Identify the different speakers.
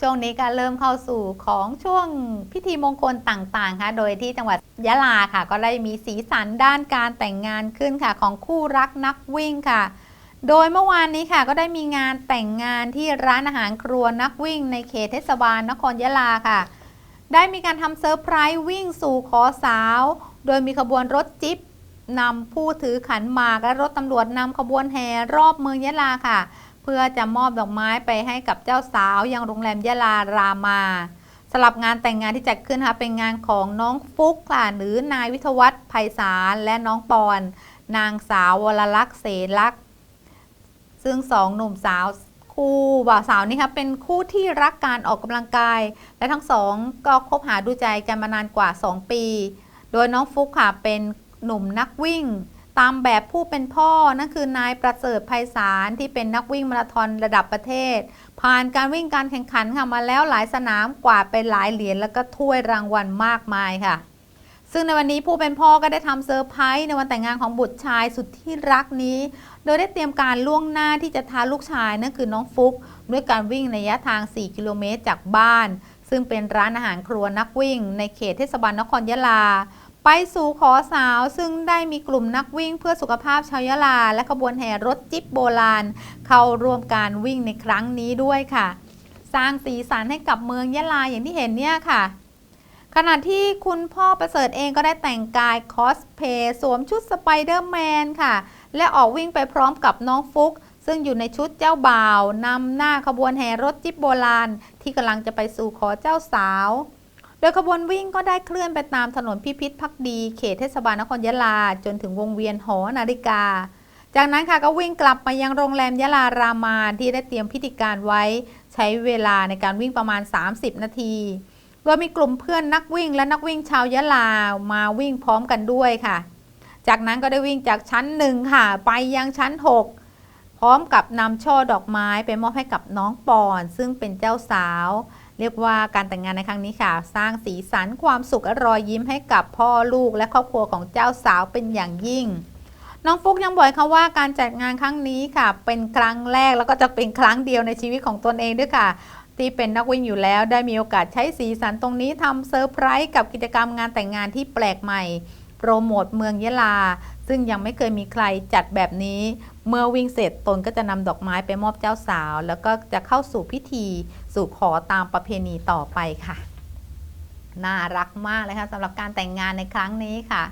Speaker 1: ช่วงนี้ก็เริ่มเข้าสู่ของช่วงพิธีมงคลต่างๆค่ะโดยที่จังหวัดยะลาค่ะ ก็ได้มีสีสันด้านการแต่งงานขึ้นค่ะ ของคู่รักนักวิ่งค่ะ โดยเมื่อวานนี้ค่ะ ก็ได้มีงานแต่งงานที่ร้านอาหารครัวนักวิ่ง ในเขตเทศบาลนครยะลาค่ะ ได้มีการทำเซอร์ไพรส์วิ่งสู่ขอสาว โดยมีขบวนรถจิ๊บนำผู้ถือขันหมากและรถตำรวจนำขบวนแห่รอบเมืองยะลาค่ะ เพื่อจะมอบดอกไม้ไปให้กับเจ้าสาว ยังโรงแรมยะลารามาสลับงานแต่งงานที่จัดขึ้นค่ะเป็นงานของน้องฟุกค่ะหรือนายวิทวัฒน์ไพศาลและน้องปอน นางสาววรลักษณ์เสลักษ์ซึ่งสองหนุ่มสาวคู่บ่าวสาวนี่ค่ะเป็นคู่ที่รักการออกกำลังกาย และทั้งสองก็คบหาดูใจกันมานานกว่า 2 ปี โดยน้องฟุกค่ะเป็นหนุ่มนักวิ่ง ตามแบบผู้เป็นพ่อ นั่นคือนายประเสริฐไพศาลที่เป็นนักวิ่งมาราธอนระดับประเทศ ผ่านการวิ่งการแข่งขันค่ะมาแล้วหลายสนามกว่าไปหลายเหรียญแล้วก็ถ้วยรางวัลมากมายค่ะ ซึ่งในวันนี้ผู้เป็นพ่อก็ได้ทำเซอร์ไพรส์ในวันแต่งงานของบุตรชายสุดที่รักนี้ โดยได้เตรียมการล่วงหน้าที่จะทาลูกชายนั่นคือน้องฟุก ด้วยการวิ่งในระยะทาง 4 กิโลเมตรจากบ้าน ซึ่งเป็นร้านอาหารครัวนักวิ่ง ในเขตเทศบาลนครยะลา ไปสู่ขอสาวซึ่งได้มีกลุ่มนักวิ่งเพื่อสุขภาพชาวยะลา และขบวนแห่รถจิ๊บโบราณ เข้าร่วมการวิ่งในครั้งนี้ด้วยค่ะ สร้างสีสันให้กับเมืองยะลาอย่างที่เห็นเนี่ยค่ะ ขณะที่คุณพ่อประเสริฐเองก็ได้แต่งกายคอสเพย์สวมชุดสไปเดอร์แมนค่ะ และออกวิ่งไปพร้อมกับน้องฟุกซึ่งอยู่ในชุดเจ้าบ่าวนำหน้าขบวนแห่รถจิ๊บโบราณ ที่กำลังจะไปสู่ขอเจ้าสาว ดยขบวนวิ่งก็ได้เคลื่อนไปตามถนนพิพิธพักดี เขตเทศบาลนครยะลา จนถึงวงเวียนหอนาฬิกา จากนั้นค่ะก็วิ่งกลับมายังโรงแรมยะลารามาที่ได้เตรียมพิธีการไว้ ใช้เวลาในการวิ่งประมาณ 30 นาทีโดยมีกลุ่มเพื่อนนักวิ่งและนักวิ่งชาวยะลามาวิ่งพร้อมกันด้วยค่ะ จากนั้นก็ได้วิ่งจากชั้นหนึ่งค่ะ ไปยังชั้น 6 พร้อมกับนำช่อดอกไม้ไปมอบให้กับน้องปอน ซึ่งเป็นเจ้าสาว เรียกว่าการแต่งงานในครั้งนี้ค่ะ สร้างสีสันความสุขและรอยยิ้มให้กับพ่อลูกและครอบครัวของเจ้าสาวเป็นอย่างยิ่ง น้องฟุกยังบอกค่ะว่าการจัดงานครั้งนี้ค่ะ เป็นครั้งแรกแล้วก็จะเป็นครั้งเดียวในชีวิตของตนเองด้วยค่ะ ที่เป็นนักวิ่งอยู่แล้วได้มีโอกาสใช้สีสันตรงนี้ทำเซอร์ไพรส์กับกิจกรรมงานแต่งงานที่แปลกใหม่โปรโมทเมืองยะลา ซึ่งยังไม่เคยมีใครจัดแบบนี้ เมื่อวิ่งเสร็จตนก็จะนำดอกไม้ไปมอบเจ้าสาว แล้วก็จะเข้าสู่พิธีสู่ขอตามประเพณีต่อไปค่ะ น่ารักมากเลยค่ะสำหรับการแต่งงานในครั้งนี้ค่ะ